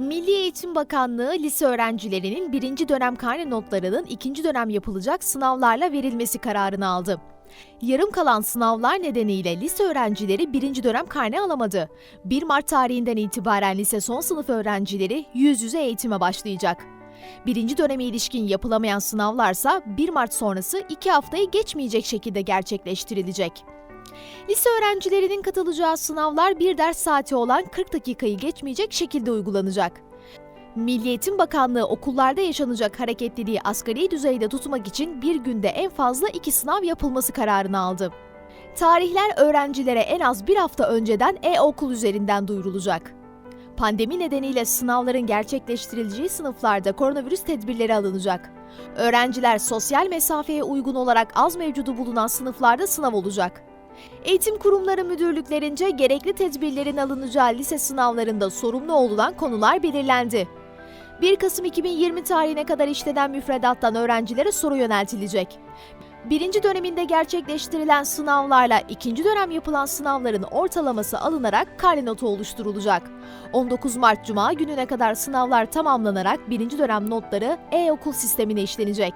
Milli Eğitim Bakanlığı lise öğrencilerinin birinci dönem karne notlarının ikinci dönem yapılacak sınavlarla verilmesi kararını aldı. Yarım kalan sınavlar nedeniyle lise öğrencileri birinci dönem karne alamadı. 1 Mart tarihinden itibaren lise son sınıf öğrencileri yüz yüze eğitime başlayacak. Birinci döneme ilişkin yapılamayan sınavlarsa 1 Mart sonrası 2 haftayı geçmeyecek şekilde gerçekleştirilecek. Lise öğrencilerinin katılacağı sınavlar bir ders saati olan 40 dakikayı geçmeyecek şekilde uygulanacak. Milli Eğitim Bakanlığı okullarda yaşanacak hareketliliği asgari düzeyde tutmak için bir günde en fazla iki sınav yapılması kararını aldı. Tarihler öğrencilere en az bir hafta önceden e-okul üzerinden duyurulacak. Pandemi nedeniyle sınavların gerçekleştirileceği sınıflarda koronavirüs tedbirleri alınacak. Öğrenciler sosyal mesafeye uygun olarak az mevcudu bulunan sınıflarda sınav olacak. Eğitim kurumları müdürlüklerince gerekli tedbirlerin alınacağı lise sınavlarında sorumlu olunan konular belirlendi. 1 Kasım 2020 tarihine kadar işlenen müfredattan öğrencilere soru yöneltilecek. Birinci döneminde gerçekleştirilen sınavlarla ikinci dönem yapılan sınavların ortalaması alınarak karne notu oluşturulacak. 19 Mart Cuma gününe kadar sınavlar tamamlanarak birinci dönem notları e-okul sistemine işlenecek.